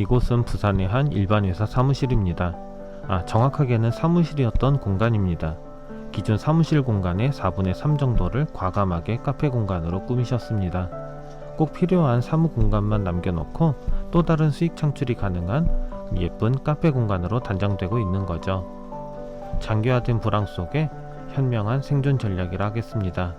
이곳은 부산의 한 일반 회사 사무실입니다. 아, 정확하게는 사무실이었던 공간입니다. 기존 사무실 공간의 4분의 3 정도를 과감하게 카페 공간으로 꾸미셨습니다. 꼭 필요한 사무 공간만 남겨놓고 또 다른 수익 창출이 가능한 예쁜 카페 공간으로 단장되고 있는 거죠. 장기화된 불황 속에 현명한 생존 전략이라 하겠습니다.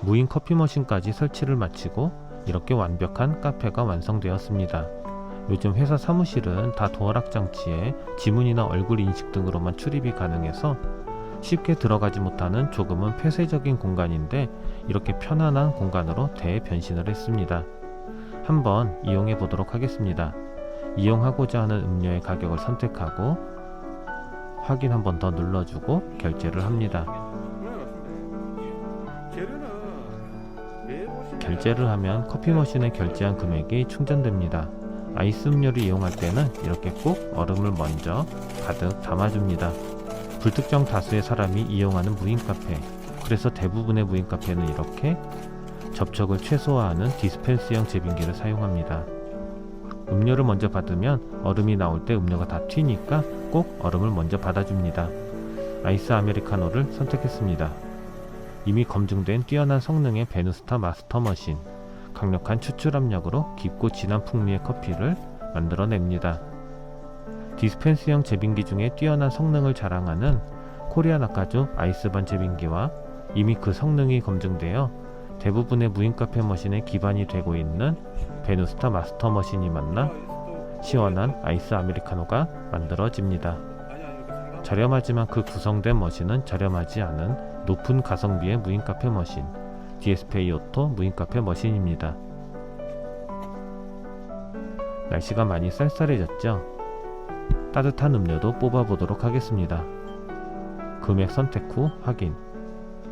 무인 커피 머신까지 설치를 마치고 이렇게 완벽한 카페가 완성되었습니다. 요즘 회사 사무실은 다 도어락 장치에 지문이나 얼굴 인식 등으로만 출입이 가능해서 쉽게 들어가지 못하는 조금은 폐쇄적인 공간인데 이렇게 편안한 공간으로 대변신을 했습니다. 한번 이용해 보도록 하겠습니다. 이용하고자 하는 음료의 가격을 선택하고 확인 한 번 더 눌러주고 결제를 합니다. 결제를 하면 커피 머신에 결제한 금액이 충전됩니다. 아이스 음료를 이용할 때는 이렇게 꼭 얼음을 먼저 가득 담아줍니다. 불특정 다수의 사람이 이용하는 무인 카페. 그래서 대부분의 무인 카페는 이렇게 접촉을 최소화하는 디스펜스형 제빙기를 사용합니다. 음료를 먼저 받으면 얼음이 나올 때 음료가 다 튀니까 꼭 얼음을 먼저 받아줍니다. 아이스 아메리카노를 선택했습니다. 이미 검증된 뛰어난 성능의 베누스타 마스터 머신, 강력한 추출 압력으로 깊고 진한 풍미의 커피를 만들어냅니다. 디스펜스형 제빙기 중에 뛰어난 성능을 자랑하는 코리아 나카주 아이스반 제빙기와 이미 그 성능이 검증되어 대부분의 무인 카페 머신의 기반이 되고 있는 베누스타 마스터 머신이 만나 시원한 아이스 아메리카노가 만들어집니다. 저렴하지만 그 구성된 머신은 저렴하지 않은 높은 가성비의 무인 카페 머신 DS페이 오토 무인 카페 머신입니다. 날씨가 많이 쌀쌀해졌죠? 따뜻한 음료도 뽑아보도록 하겠습니다. 금액 선택 후 확인,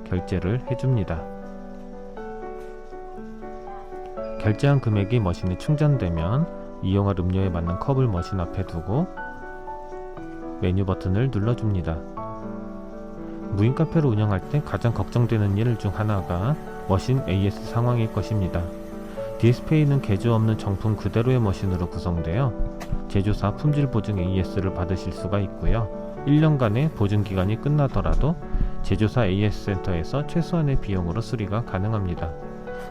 결제를 해줍니다. 결제한 금액이 머신에 충전되면 이용할 음료에 맞는 컵을 머신 앞에 두고 메뉴 버튼을 눌러줍니다. 무인 카페를 운영할 때 가장 걱정되는 일 중 하나가 머신 AS 상황일 것입니다. DS페이는 개조 없는 정품 그대로의 머신으로 구성되어 제조사 품질 보증 AS를 받으실 수가 있고요. 1년간의 보증 기간이 끝나더라도 제조사 AS 센터에서 최소한의 비용으로 수리가 가능합니다.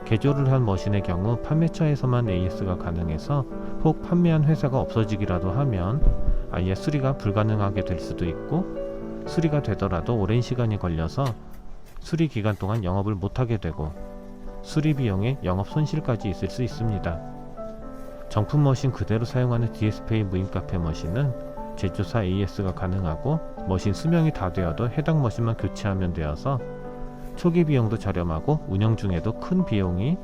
개조를 한 머신의 경우 판매처에서만 AS가 가능해서 혹 판매한 회사가 없어지기라도 하면 아예 수리가 불가능하게 될 수도 있고 수리가 되더라도 오랜 시간이 걸려서 수리 기간 동안 영업을 못하게 되고 수리 비용에 영업 손실까지 있을 수 있습니다. 정품 머신 그대로 사용하는 DS페이 무인 카페 머신은 제조사 AS가 가능하고 머신 수명이 다 되어도 해당 머신만 교체하면 되어서 초기 비용도 저렴하고 운영 중에도 큰 비용이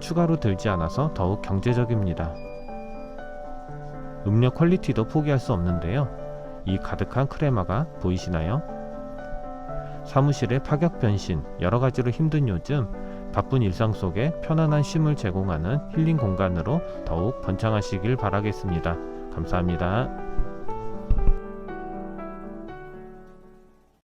추가로 들지 않아서 더욱 경제적입니다. 음료 퀄리티도 포기할 수 없는데요. 이 가득한 크레마가 보이시나요? 사무실의 파격 변신, 여러 가지로 힘든 요즘 바쁜 일상 속에 편안한 쉼을 제공하는 힐링 공간으로 더욱 번창하시길 바라겠습니다. 감사합니다.